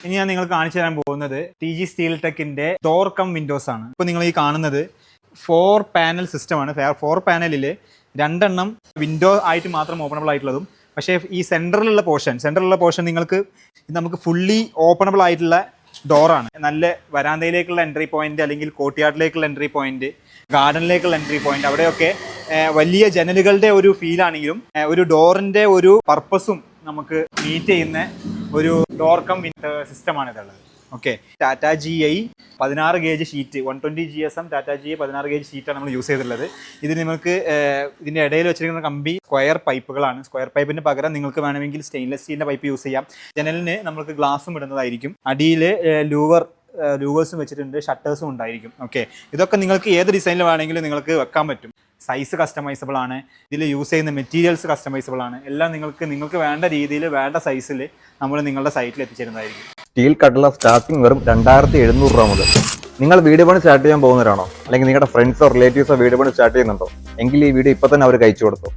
ഇനി ഞാൻ നിങ്ങൾ കാണിച്ചു തരാൻ പോകുന്നത് ടി ജി സ്റ്റീൽ ടെക്കിന്റെ ഡോർ കം വിൻഡോസ് ആണ്. ഇപ്പോൾ നിങ്ങൾ ഈ കാണുന്നത് ഫോർ പാനൽ സിസ്റ്റമാണ് ഫോർ പാനലിൽ രണ്ടെണ്ണം വിൻഡോ ആയിട്ട് മാത്രം ഓപ്പണബിൾ ആയിട്ടുള്ളതും പക്ഷേ ഈ സെന്ററിലുള്ള പോർഷൻ സെന്ററിലുള്ള പോർഷൻ നിങ്ങൾക്ക് നമുക്ക് ഫുള്ളി ഓപ്പണബിൾ ആയിട്ടുള്ള ഡോറാണ് നല്ല വരാന്തയിലേക്കുള്ള എൻട്രി പോയിന്റ് അല്ലെങ്കിൽ കോട്ടിയാട്ടിലേക്കുള്ള എൻട്രി പോയിന്റ് ഗാർഡനിലേക്കുള്ള എൻട്രി പോയിന്റ് അവിടെയൊക്കെ വലിയ ജനലുകളുടെ ഒരു ഫീലാണെങ്കിലും ഒരു ഡോറിന്റെ ഒരു പർപ്പസും നമുക്ക് മീറ്റ് ചെയ്യുന്ന ഒരു ഡോർ കം സിസ്റ്റമാണ് ഇതുള്ളത്. ഓക്കെ ടാറ്റ ജി ഐ പതിനാറ് gauge sheet one twenty G S M Tata G I പതിനാറ് ഗേജ് ഷീറ്റാണ് നമ്മൾ യൂസ് ചെയ്തിട്ടുള്ളത്. ഇത് നിങ്ങൾക്ക് ഇതിന്റെ ഇടയിൽ വെച്ചിരിക്കുന്ന കമ്പി സ്ക്വയർ പൈപ്പുകളാണ് സ്ക്വയർ പൈപ്പിന് പകരം നിങ്ങൾക്ക് വേണമെങ്കിൽ സ്റ്റെയിൻലെസ് സ്റ്റീലിന്റെ പൈപ്പ് യൂസ് ചെയ്യാം. ജനലിന് നമുക്ക് ഗ്ലാസും ഇടുന്നതായിരിക്കും. അടിയിൽ ലൂവർ ലൂവേഴ്സും വെച്ചിട്ടുണ്ട് ഷട്ടേഴ്സും ഉണ്ടായിരിക്കും. ഓക്കെ ഇതൊക്കെ നിങ്ങൾക്ക് ഏത് ഡിസൈനിൽ വേണമെങ്കിലും നിങ്ങൾക്ക് വെക്കാൻ പറ്റും. സൈസ് കസ്റ്റമൈസബിൾ ആണ്. ഇതിൽ യൂസ് ചെയ്യുന്ന മെറ്റീരിയൽസ് കസ്റ്റമൈസബിൾ ആണ്. എല്ലാം നിങ്ങൾക്ക് നിങ്ങൾക്ക് വേണ്ട രീതിയിൽ വേണ്ട സൈസിൽ നമ്മൾ നിങ്ങളുടെ സൈറ്റിൽ എത്തിച്ചേരുന്നതായിരിക്കും. സ്റ്റീൽ കട്ടള സ്റ്റാർട്ടിംഗ് വെറും രണ്ടായിരത്തി എഴുന്നൂറ് രൂപ മുതൽ. നിങ്ങൾ വീട് പണി സ്റ്റാർട്ട് ചെയ്യാൻ പോകുന്നവരാണോ? അല്ലെങ്കിൽ നിങ്ങളുടെ ഫ്രണ്ട്സോ റിലേറ്റീവ്സോ വീട് പണി സ്റ്റാർട്ട് ചെയ്യുന്നുണ്ടോ? എങ്കിൽ ഈ വീഡിയോ ഇപ്പോൾ തന്നെ അവർ കഴിച്ചു കൊടുത്തു.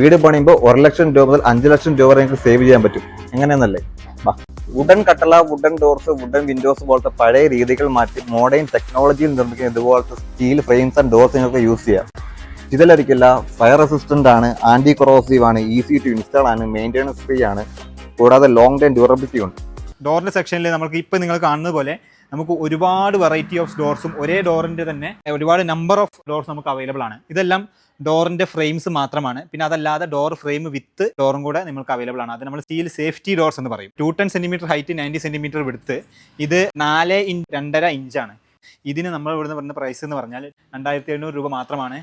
വീട് പണിയുമ്പോൾ ഒരു ലക്ഷം രൂപ മുതൽ അഞ്ച് ലക്ഷം രൂപ വരെ നിങ്ങൾക്ക് സേവ് ചെയ്യാൻ പറ്റും. എങ്ങനെയെന്നല്ലേ? വുഡൻ കട്ടള വുഡൻ ഡോർസ് വുഡൻ വിൻഡോസ് പോലത്തെ പഴയ രീതികൾ മാറ്റി മോഡേൺ ടെക്നോളജിയിൽ നിർമ്മിക്കുന്ന ഇതുപോലത്തെ സ്റ്റീൽ ഫ്രെയിംസ് ആൻഡ് ഡോർസ് നിങ്ങൾക്ക് യൂസ് ചെയ്യാം. ഇതിലരിക്കില്ല ഫയർ അസിസ്റ്റന്റ് ആണ് ആന്റി കൊറോസീവ് ആണ് ഈസി ടു ഇൻസ്റ്റാൾ ആണ് മെയിന്റെനൻസ് ഫ്രീ ആണ് കൂടാതെ ലോങ് ടൈം ഡ്യൂറബിലിറ്റി ഉണ്ട്. ഡോറിന്റെ സെക്ഷനിൽ നമുക്ക് ഇപ്പം നിങ്ങൾ കാണുന്നത് പോലെ നമുക്ക് ഒരുപാട് വെറൈറ്റി ഓഫ് ഡോർസും ഒരേ ഡോറിന്റെ തന്നെ ഒരുപാട് നമ്പർ ഓഫ് ഡോർസ് നമുക്ക് അവൈലബിൾ ആണ്. ഇതെല്ലാം ഡോറിന്റെ ഫ്രെയിംസ് മാത്രമാണ്. പിന്നെ അതല്ലാതെ ഡോർ ഫ്രെയിം വിത്ത് ഡോറും കൂടെ നിങ്ങൾക്ക് അവൈലബിൾ ആണ്. അത് നമ്മൾ സ്റ്റീൽ സേഫ്റ്റി ഡോർസ് എന്ന് പറയും. Two ten centimetre height ninety centimetre വിടുത്ത് ഇത് നാല് ഇഞ്ച് രണ്ടര ഇഞ്ചാണ് ഇതിന് നമ്മൾ ഇവിടുന്ന് പറഞ്ഞ പ്രൈസ് എന്ന് പറഞ്ഞാൽ രണ്ടായിരത്തി എഴുന്നൂറ് രൂപ മാത്രമാണ്.